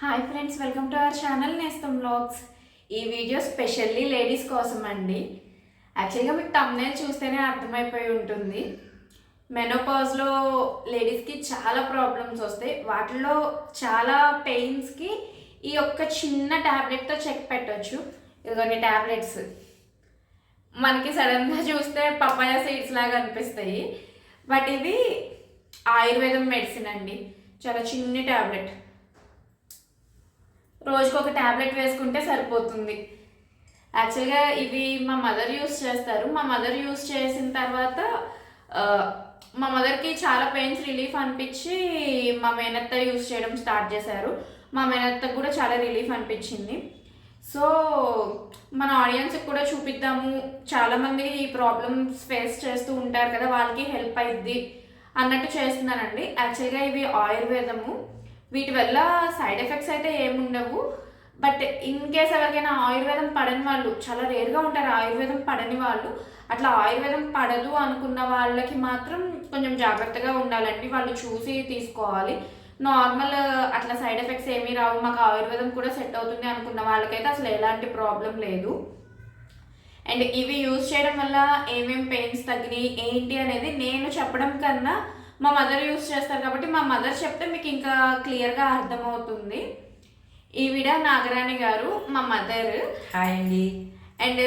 Hi friends welcome to our channel Nestham blogs ఈ video specially ladies కోసం అండి. యాక్చువల్గా మీకు తమ్నేల్ చూస్తేనే అర్థమైపోయి ఉంటుంది. మెనోపాజ్లో లేడీస్కి చాలా ప్రాబ్లమ్స్ వస్తాయి. వాటిలో చాలా పెయిన్స్కి ఈ ఒక్క చిన్న ట్యాబ్లెట్తో చెక్ పెట్టవచ్చు ఇదిగోండి ట్యాబ్లెట్స్ మనకి సడన్గా చూస్తే పపాయ సీడ్స్ లాగా అనిపిస్తాయి. బట్ ఇది ఆయుర్వేదం మెడిసిన్ అండి. చాలా చిన్ని ట్యాబ్లెట్ రోజుకి ఒక ట్యాబ్లెట్ వేసుకుంటే సరిపోతుంది. యాక్చువల్గా ఇవి మా మదర్ యూస్ చేస్తారు. మా మదర్ యూస్ చేసిన తర్వాత మా మదర్కి చాలా పెయిన్స్ రిలీఫ్ అనిపించి మా మేనత్త యూస్ చేయడం స్టార్ట్ చేశారు. మా మేనత్తకు కూడా చాలా రిలీఫ్ అనిపించింది. సో మన ఆడియన్స్కి కూడా చూపిద్దాము. చాలామంది ఈ ప్రాబ్లమ్స్ ఫేస్ చేస్తూ ఉంటారు కదా వాళ్ళకి హెల్ప్ అయింది అన్నట్టు చేస్తున్నానండి యాక్చువల్గా ఇవి ఆయుర్వేదము. వీటి వల్ల సైడ్ ఎఫెక్ట్స్ అయితే ఏముండవు. బట్ ఇన్ కేస్ ఎవరికైనా ఆయుర్వేదం పడని వాళ్ళు చాలా రేర్గా ఉంటారు ఆయుర్వేదం పడని వాళ్ళు అట్లా ఆయుర్వేదం పడదు అనుకున్న వాళ్ళకి మాత్రం కొంచెం జాగ్రత్తగా ఉండాలండి. వాళ్ళు చూసి తీసుకోవాలి. నార్మల్ అట్లా సైడ్ ఎఫెక్ట్స్ ఏమీ రావు. మాకు ఆయుర్వేదం కూడా సెట్ అవుతుంది అనుకున్న వాళ్ళకైతే అసలు ఎలాంటి ప్రాబ్లం లేదు. అండ్ ఇవి యూజ్ చేయడం వల్ల ఏమేమి పెయిన్స్ తగ్గినాయి ఏంటి అనేది నేను చెప్పడం కన్నా మా మదర్ యూజ్ చేస్తారు కాబట్టి మా మదర్ చెప్తే మీకు ఇంకా క్లియర్గా అర్థమవుతుంది. ఈవిడ నాగరాణి గారు మా మదర్ హాయ్ అండి. అండ్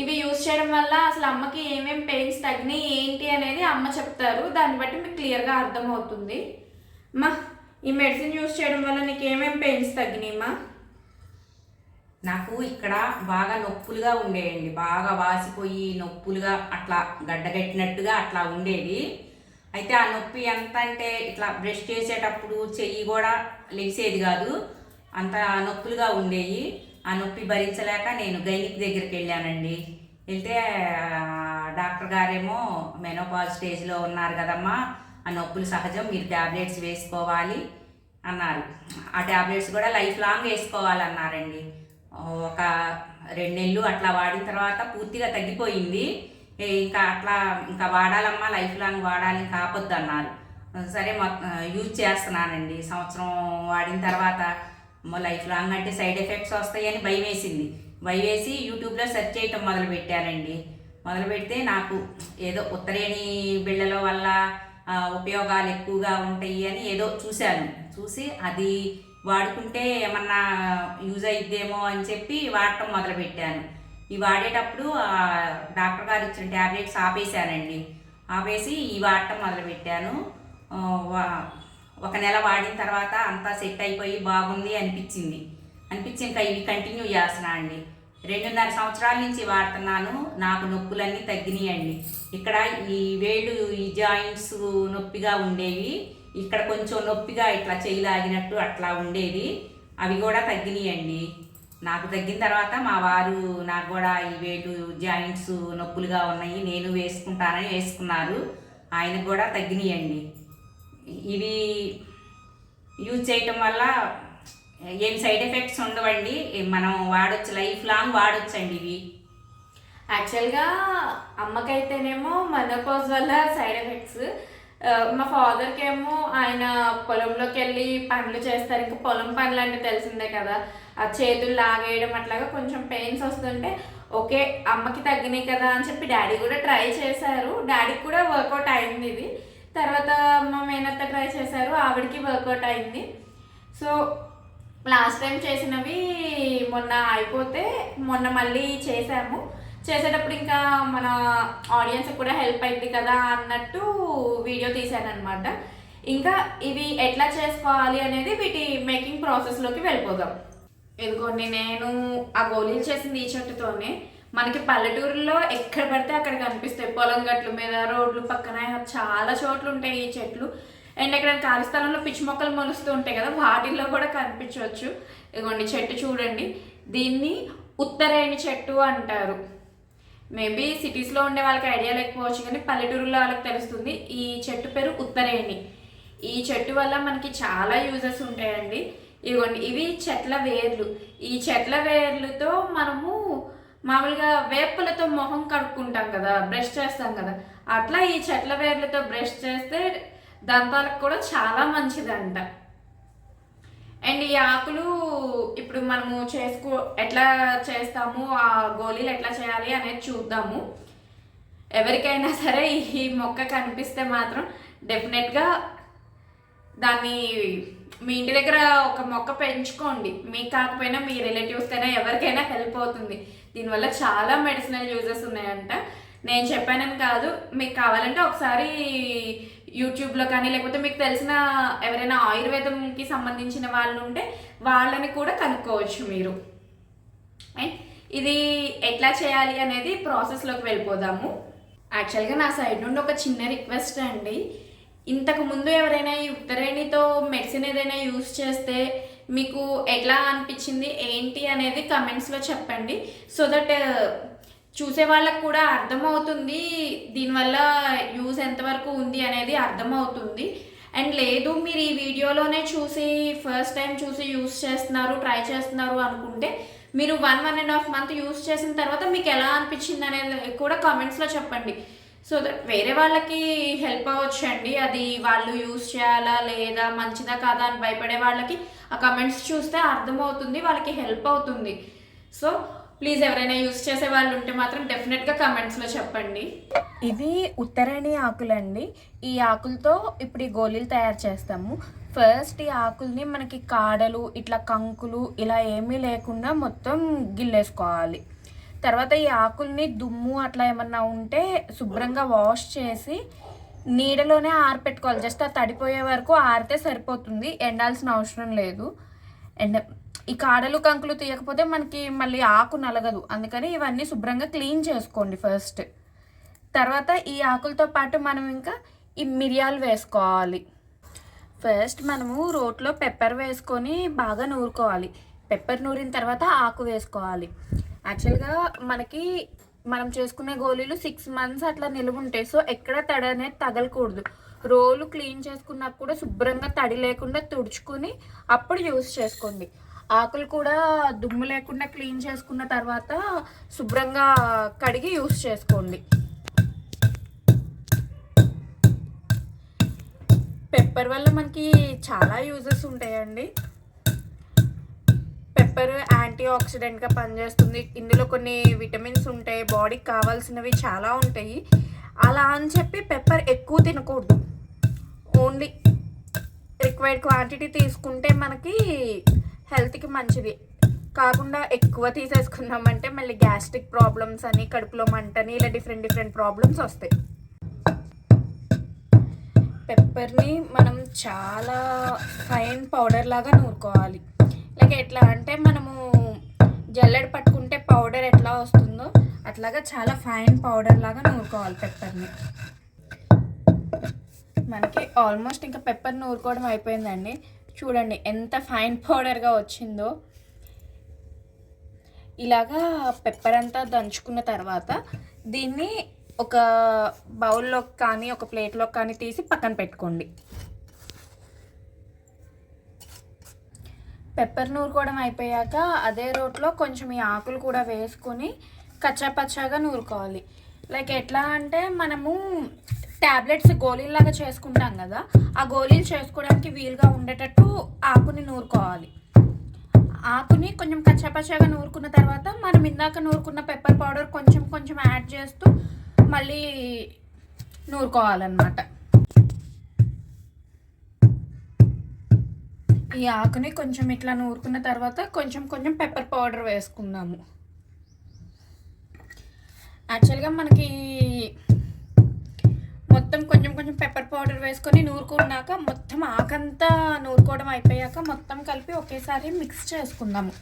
ఇవి యూజ్ చేయడం వల్ల అసలు అమ్మకి ఏమేం పెయిన్స్ తగ్గినాయి ఏంటి అనేది అమ్మ చెప్తారు. దాన్ని బట్టి మీకు క్లియర్గా అర్థమవుతుంది. మా ఈ మెడిసిన్ యూజ్ చేయడం వల్ల నీకు ఏమేం పెయిన్స్ తగ్గినాయి మా? నాకు ఇక్కడ బాగా నొప్పులుగా ఉండేయండి. బాగా వాసిపోయి నొప్పులుగా అట్లా గడ్డగట్టినట్టుగా అట్లా ఉండేది. అయితే ఆ నొప్పి ఎంత అంటే ఇట్లా బ్రష్ చేసేటప్పుడు చెయ్యి కూడా లేచేది కాదు. అంత నొప్పులుగా ఉండేవి ఆ నొప్పి భరించలేక నేను గైనిక్ దగ్గరికి వెళ్ళానండి. వెళ్తే డాక్టర్ గారేమో మెనోపాజ్ స్టేజ్లో ఉన్నారు కదమ్మా ఆ నొప్పులు సహజం మీరు ట్యాబ్లెట్స్ వేసుకోవాలి అన్నారు. ఆ ట్యాబ్లెట్స్ కూడా లైఫ్ లాంగ్ వేసుకోవాలన్నారండి. ఒక రెండు నెలలు అట్లా వాడిన తర్వాత పూర్తిగా తగ్గిపోయింది. ఇంకా అట్లా ఇంకా వాడాలమ్మా లైఫ్ లాంగ్ వాడాలి కాపొద్దు అన్నారు. సరే మొత్తం యూజ్ చేస్తున్నానండి. సంవత్సరం వాడిన తర్వాత లైఫ్ లాంగ్ అంటే సైడ్ ఎఫెక్ట్స్ వస్తాయని భయం వేసింది భయం వేసి యూట్యూబ్లో సెర్చ్ చేయటం మొదలు పెట్టానండి మొదలు పెడితే నాకు ఏదో ఉత్తరేణి బిళ్ళల వల్ల ఉపయోగాలు ఎక్కువగా ఉంటాయి అని ఏదో చూశాను. చూసి అది వాడుకుంటే ఏమన్నా యూజ్ అయిద్దేమో అని చెప్పి వాడటం మొదలుపెట్టాను. ఇవి వాడేటప్పుడు ఆ, డాక్టర్ గారు ఇచ్చిన ట్యాబ్లెట్స్ ఆపేశానండి. ఆపేసి ఈ వాడటం మొదలుపెట్టాను. వా- ఒక నెల వాడిన తర్వాత అంతా సెట్ అయిపోయి బాగుంది అనిపించింది. అనిపించి ఇంకా ఇవి కంటిన్యూ చేస్తున్నా అండి. రెండున్నర సంవత్సరాల నుంచి వాడుతున్నాను. నాకు నొప్పులన్నీ తగ్గినాయండి. ఇక్కడ ఈ వేళ్ళు ఈ జాయింట్స్ నొప్పిగా ఉండేవి. ఇక్కడ కొంచెం నొప్పిగా ఇట్లా చేయి లాగినట్టు అట్లా ఉండేది. అవి కూడా తగ్గినాయండి. నాకు తగ్గిన తర్వాత మా వారు నాకు కూడా ఈ వేటు జాయింట్స్ నొప్పులుగా ఉన్నాయి నేను వేసుకుంటానని వేసుకున్నారు. ఆయనకు కూడా తగ్గినాయండి. ఇవి యూజ్ చేయటం వల్ల ఏం సైడ్ ఎఫెక్ట్స్ ఉండవండి. మనం వాడచ్చు లైఫ్ లాంగ్ వాడొచ్చండి ఇవి. యాక్చువల్గా అమ్మకైతేనేమో మనోపాజ్ వల్ల సైడ్ ఎఫెక్ట్స్ మా ఫాదర్కి ఏమో ఆయన పొలంలోకి వెళ్ళి పనులు చేస్తారు. ఇంకా పొలం పనులు అంటే తెలిసిందే కదా. ఆ చేతులు లాగేయడం అట్లాగా కొంచెం పెయిన్స్ వస్తుంటే ఓకే అమ్మకి తగ్గినాయి కదా అని చెప్పి డాడీ కూడా ట్రై చేశారు. డాడీకి కూడా వర్కౌట్ అయింది ఇది. తర్వాత మా మేనత్త ట్రై చేశారు. ఆవిడకి వర్కౌట్ అయింది. సో లాస్ట్ టైం చేసినవి మొన్న అయిపోతే మొన్న మళ్ళీ చేసాము చేసేటప్పుడు ఇంకా మన ఆడియన్స్ కూడా హెల్ప్ అయింది కదా అన్నట్టు వీడియో తీశాను అనమాట ఇంకా ఇవి ఎట్లా చేసుకోవాలి అనేది వీటి మేకింగ్ ప్రాసెస్లోకి వెళ్ళిపోదాం. ఇదిగోండి నేను ఆ గోళీలు చేసింది ఈ చెట్టుతోనే మనకి పల్లెటూరులో ఎక్కడ పడితే అక్కడ కనిపిస్తాయి. పొలం గట్ల మీద రోడ్లు పక్కన చాలా చోట్ల ఉంటాయి ఈ చెట్లు. అండ్ ఇక్కడ ఖాళీ స్థలంలో పిచ్చి మొక్కలు మొలుస్తూ ఉంటాయి కదా వాటిల్లో కూడా కనిపించవచ్చు. ఇదిగోండి చెట్టు చూడండి. దీన్ని ఉత్తరేణి చెట్టు అంటారు. మేబీ సిటీస్లో ఉండే వాళ్ళకి ఐడియా లేకపోవచ్చు కానీ పల్లెటూరులో వాళ్ళకి తెలుస్తుంది ఈ చెట్టు పేరు ఉత్తరేణి. ఈ చెట్టు వల్ల మనకి చాలా యూజెస్ ఉంటాయండి. ఇదిగోండి ఇవి చెట్ల వేర్లు. ఈ చెట్ల వేర్లతో మనము మామూలుగా వేపులతో మొహం కడుక్కుంటాం కదా బ్రష్ చేస్తాం కదా. అట్లా ఈ చెట్ల వేర్లతో బ్రష్ చేస్తే దంతాలకు కూడా చాలా మంచిదంట. అండ్ ఈ ఆకులు ఇప్పుడు మనము చేసుకో ఎట్లా చేస్తాము ఆ గోళీలు ఎట్లా చేయాలి అనేది చూద్దాము. ఎవరికైనా సరే ఈ మొక్క కనిపిస్తే మాత్రం డెఫినెట్గా దాన్ని మీ ఇంటి దగ్గర ఒక మొక్క పెంచుకోండి. మీకు కాకపోయినా మీ రిలేటివ్స్కైనా ఎవరికైనా హెల్ప్ అవుతుంది. దీనివల్ల చాలా మెడిసినల్ యూజెస్ ఉన్నాయంట. నేను చెప్పానని కాదు మీకు కావాలంటే ఒకసారి యూట్యూబ్లో కానీ లేకపోతే మీకు తెలిసిన ఎవరైనా ఆయుర్వేదంకి సంబంధించిన వాళ్ళు ఉంటే వాళ్ళని కూడా కనుక్కోవచ్చు మీరు. అండ్ ఇది ఎట్లా చేయాలి అనేది ప్రాసెస్లోకి వెళ్ళిపోదాము. యాక్చువల్గా నా సైడ్ నుండి ఒక చిన్న రిక్వెస్ట్ అండి. ఇంతకు ముందు ఎవరైనా ఈ ఉత్తరేణితో మెడిసిన్ ఏదైనా యూస్ చేస్తే మీకు ఎట్లా అనిపించింది ఏంటి అనేది కమెంట్స్లో చెప్పండి. సో దట్ చూసే వాళ్ళకు కూడా అర్థమవుతుంది దీనివల్ల యూజ్ ఎంతవరకు ఉంది అనేది అర్థమవుతుంది. అండ్ లేదు మీరు ఈ వీడియోలోనే చూసి ఫస్ట్ టైం చూసి యూస్ చేస్తున్నారు ట్రై చేస్తున్నారు అనుకుంటే మీరు one one and half month use చేసిన తర్వాత మీకు ఎలా అనిపించింది అనేది కూడా కామెంట్స్లో చెప్పండి. సో దట్ వేరే వాళ్ళకి హెల్ప్ అవ్వచ్చు అండి అది వాళ్ళు యూస్ చేయాలా లేదా మంచిదా కాదా అని భయపడే వాళ్ళకి ఆ కమెంట్స్ చూస్తే అర్థమవుతుంది వాళ్ళకి హెల్ప్ అవుతుంది. సో ప్లీజ్ ఎవరైనా యూస్ చేసే వాళ్ళు ఉంటే మాత్రం డెఫినెట్గా కమెంట్స్లో చెప్పండి. ఇది ఉత్తరాణి ఆకులండి. ఈ ఆకులతో ఇప్పుడు ఈ గోళీలు తయారు చేస్తాము. ఫస్ట్ ఈ ఆకుల్ని మనకి కాడలు ఇట్లా కంకులు ఇలా ఏమీ లేకుండా మొత్తం గిల్లేసుకోవాలి. తర్వాత ఈ ఆకుల్ని దుమ్ము అట్లా ఏమన్నా ఉంటే శుభ్రంగా వాష్ చేసి నీడలోనే ఆరపెట్టుకోవాలి. జస్ట్ ఆ తడిపోయే వరకు ఆరితే సరిపోతుంది. ఎండాల్సిన అవసరం లేదు. ఎండ ఈ కాడలు కంకులు తీయకపోతే మనకి మళ్ళీ ఆకు నలగదు. అందుకని ఇవన్నీ శుభ్రంగా క్లీన్ చేసుకోండి ఫస్ట్. తర్వాత ఈ ఆకులతో పాటు మనం ఇంకా ఈ మిరియాలు వేసుకోవాలి. ఫస్ట్ మనము రోట్లో పెప్పర్ వేసుకొని బాగా నూరుకోవాలి. పెప్పర్ నూరిన తర్వాత ఆకు వేసుకోవాలి. యాక్చువల్గా మనకి మనం చేసుకునే గోళీలు సిక్స్ మంత్స్ అట్లా నిలువ ఉంటాయి. సో ఎక్కడ తడి అనేది తగలకూడదు. రోలు క్లీన్ చేసుకున్నా కూడా శుభ్రంగా తడి లేకుండా తుడుచుకుని అప్పుడు యూస్ చేసుకోండి. ఆకులు కూడా దుమ్ము లేకుండా క్లీన్ చేసుకున్న తర్వాత శుభ్రంగా కడిగి యూస్ చేసుకోండి. పెప్పర్ వల్ల మనకి చాలా యూజెస్ ఉంటాయండి. పెప్పర్ యాంటీ ఆక్సిడెంట్గా పనిచేస్తుంది. ఇందులో కొన్ని విటమిన్స్ ఉంటాయి బాడీకి కావాల్సినవి చాలా ఉంటాయి. అలా అని చెప్పి పెప్పర్ ఎక్కువ తినకూడదు. ఓన్లీ రిక్వైర్డ్ క్వాంటిటీ తీసుకుంటే మనకి హెల్త్కి మంచిది. కాకుండా ఎక్కువ తీసేసుకున్నామంటే మళ్ళీ గ్యాస్ట్రిక్ ప్రాబ్లమ్స్ అని కడుపులో మంటని ఇలా డిఫరెంట్ డిఫరెంట్ ప్రాబ్లమ్స్ వస్తాయి. పెప్పర్ని మనం చాలా ఫైన్ పౌడర్ లాగా నూరుకోవాలి. లైక్ ఎట్లా అంటే మనము జల్లెడ పట్టుకుంటే పౌడర్ ఎట్లా వస్తుందో అట్లాగా చాలా ఫైన్ పౌడర్ లాగా నూరుకోవాలి పెప్పర్ని. మనకి ఆల్మోస్ట్ ఇంకా పెప్పర్ నూరుకోవడం అయిపోయిందండి. చూడండి ఎంత ఫైన్ పౌడర్గా వచ్చిందో. ఇలాగా పెప్పర్ అంతా దంచుకున్న తర్వాత దీన్ని ఒక బౌల్లో కానీ ఒక ప్లేట్లో కానీ తీసి పక్కన పెట్టుకోండి. పెప్పర్ నూరుకోవడం అయిపోయాక అదే రోట్లో కొంచెం ఈ ఆకులు కూడా వేసుకొని కచ్చా పచ్చాగా నూరుకోవాలి. లైక్ ఎట్లా అంటే మనము ట్యాబ్లెట్స్ గోళీలాగా చేసుకుంటాం కదా ఆ గోళీలు చేసుకోవడానికి వీలుగా ఉండేటట్టు ఆకుని నూరుకోవాలి. ఆకుని కొంచెం కచ్చాపచ్చాగా నూరుకున్న తర్వాత మనం ఇందాక నూరుకున్న పెప్పర్ పౌడర్ కొంచెం కొంచెం యాడ్ చేస్తూ మళ్ళీ నూరుకోవాలన్నమాట. ఈ ఆకుని కొంచెం ఇట్లా నూరుకున్న తర్వాత కొంచెం కొంచెం పెప్పర్ పౌడర్ వేసుకుందాము. యాక్చువల్గా మనకి మొత్తం కొంచెం కొంచెం పెప్పర్ పౌడర్ వేసుకొని నూరుకున్నాక మొత్తం ఆకంతా నూరుకోవడం అయిపోయాక మొత్తం కలిపి ఒకేసారి మిక్స్ చేసుకుందాము.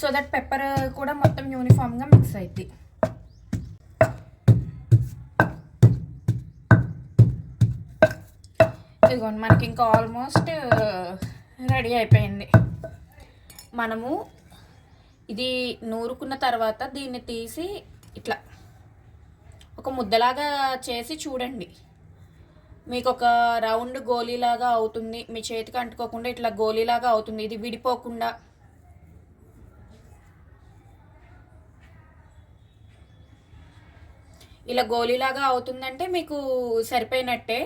సో దట్ పెప్పర్ కూడా మొత్తం యూనిఫామ్గా మిక్స్ అవుతుంది ఇదిగోండి మనకి ఇంకా ఆల్మోస్ట్ రెడీ uh, అయిపోయింది. మనము ఇది నూరుకున్న తర్వాత దీన్ని తీసి ఇట్లా ఒక ముద్దలాగా చేసి చూడండి. మీకు ఒక రౌండ్ గోళీలాగా అవుతుంది. మీ చేతికి అంటుకోకుండా ఇట్లా గోళీలాగా అవుతుంది. ఇది విడిపోకుండా. ఇలా గోళీలాగా అవుతుందంటే మీకు సరిపోయినట్టే.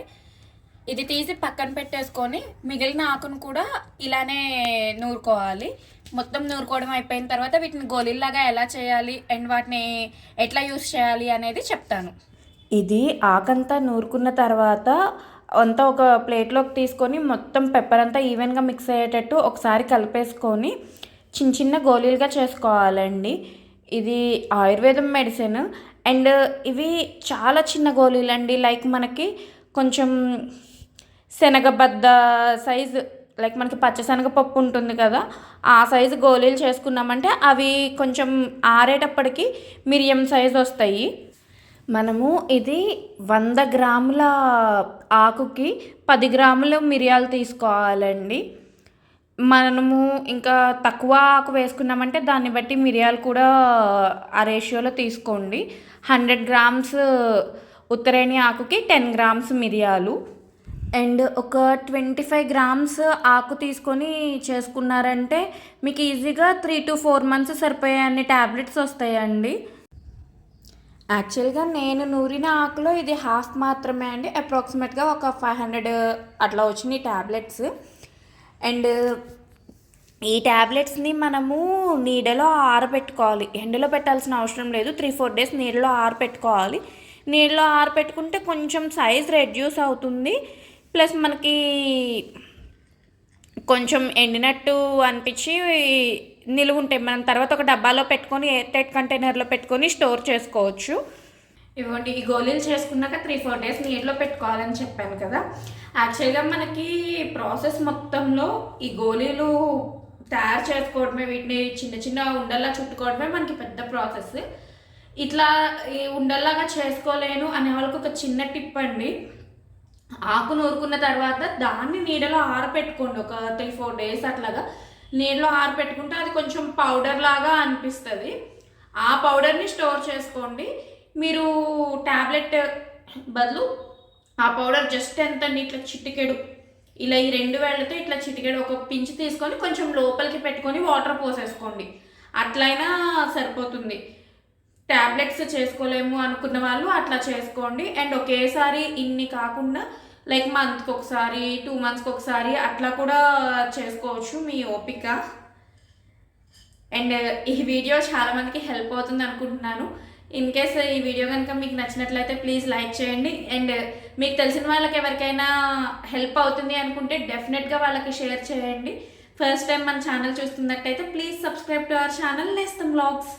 ఇది తీసి పక్కన పెట్టేసుకొని మిగిలిన ఆకును కూడా ఇలానే నూరుకోవాలి. మొత్తం నూరుకోవడం అయిపోయిన తర్వాత వీటిని గోళీలాగా ఎలా చేయాలి? అండ్ వాటిని ఎట్లా యూస్ చేయాలి అనేది చెప్తాను. ఇది ఆకంతా నూరుకున్న తర్వాత అంతా ఒక ప్లేట్లోకి తీసుకొని మొత్తం పెప్పర్ అంతా ఈవెన్గా మిక్స్ అయ్యేటట్టు ఒకసారి కలిపేసుకొని చిన్న చిన్న గోళీలుగా చేసుకోవాలండి. ఇది ఆయుర్వేదం మెడిసిన్ అండ్ ఇవి చాలా చిన్న గోళీలు అండి లైక్ మనకి కొంచెం శనగబద్ద సైజు లైక్ మనకి పచ్చశనగపప్పు ఉంటుంది కదా ఆ సైజు గోళీలు చేసుకున్నామంటే అవి కొంచెం ఆరేటప్పటికి మిరియం సైజు వస్తాయి. మనము ఇది వంద గ్రాముల ఆకుకి పది గ్రాముల మిరియాలు తీసుకోవాలండి. మనము ఇంకా తక్కువ ఆకు వేసుకున్నామంటే దాన్ని బట్టి మిరియాలు కూడా ఆ రేషియోలో తీసుకోండి. హండ్రెడ్ గ్రామ్స్ ఉత్తరేణి ఆకుకి టెన్ గ్రామ్స్ మిరియాలు. అండ్ ఒక ట్వంటీ ఫైవ్ గ్రామ్స్ ఆకు తీసుకొని చేసుకున్నారంటే మీకు ఈజీగా త్రీ టు ఫోర్ మంత్స్ సరిపోయే అన్ని ట్యాబ్లెట్స్ వస్తాయండి. యాక్చువల్గా నేను నూరిన ఆకులో ఇది హాఫ్ మాత్రమే అండి. అప్రాక్సిమేట్గా ఒక ఫైవ్ హండ్రెడ్ అట్లా వచ్చినాయి ట్యాబ్లెట్స్ అండ్ ఈ ట్యాబ్లెట్స్ని మనము నీడలో ఆరబెట్టుకోవాలి. ఎండలో పెట్టాల్సిన అవసరం లేదు. త్రీ ఫోర్ డేస్ నీడలో ఆరబెట్టుకోవాలి. నీడలో ఆరబెట్టుకుంటే కొంచెం సైజ్ రెడ్యూస్ అవుతుంది. ప్లస్ మనకి కొంచెం ఎండినట్టు అనిపించి నిలువ ఉంటాయి మనం తర్వాత ఒక డబ్బాలో పెట్టుకొని ఎయిర్ టైట్ కంటైనర్లో పెట్టుకొని స్టోర్ చేసుకోవచ్చు. ఇవ్వండి ఈ గోళీలు చేసుకున్నాక త్రీ ఫోర్ డేస్ నీటిలో పెట్టుకోవాలని చెప్పాను కదా. యాక్చువల్గా మనకి ప్రాసెస్ మొత్తంలో ఈ గోళీలు తయారు చేసుకోవడమే వీటిని చిన్న చిన్న ఉండల్లా చుట్టుకోవడమే మనకి పెద్ద ప్రాసెస్. ఇట్లా ఈ ఉండల్లాగా చేసుకోలేను అనే వాళ్ళకి ఒక చిన్న టిప్ అండి. ఆకు నూరుకున్న తర్వాత దాన్ని నీడలో ఆరపెట్టుకోండి. ఒక త్రీ ఫోర్ డేస్ అట్లాగా. నీళ్ళలో ఆరబెట్టుకుంటే అది కొంచెం పౌడర్ లాగా అనిపిస్తుంది. ఆ పౌడర్ని స్టోర్ చేసుకోండి. మీరు ట్యాబ్లెట్ బదులు ఆ పౌడర్ జస్ట్ ఎంత ఇట్లా చిటికెడు. ఇలా ఈ రెండు వేళ్ళతో ఇట్లా చిటికెడు. ఒక పించి తీసుకొని కొంచెం లోపలికి పెట్టుకొని వాటర్ పోసేసుకోండి. అట్లయినా సరిపోతుంది. ట్యాబ్లెట్స్ చేసుకోలేము అనుకున్న వాళ్ళు అట్లా చేసుకోండి. అండ్ ఒకేసారి ఇన్ని కాకుండా లైక్ మంత్కి ఒకసారి టూ మంత్స్కి ఒకసారి అట్లా కూడా చేసుకోవచ్చు మీ ఓపిక. అండ్ ఈ వీడియో చాలామందికి హెల్ప్ అవుతుంది అనుకుంటున్నాను. ఇన్ కేస్ ఈ వీడియో కనుక మీకు నచ్చినట్లయితే ప్లీజ్ లైక్ చేయండి. అండ్ మీకు తెలిసిన వాళ్ళకి ఎవరికైనా హెల్ప్ అవుతుంది అనుకుంటే డెఫినెట్గా వాళ్ళకి షేర్ చేయండి. ఫస్ట్ టైం మన ఛానల్ చూస్తున్నట్టయితే please subscribe to our channel Nestham blogs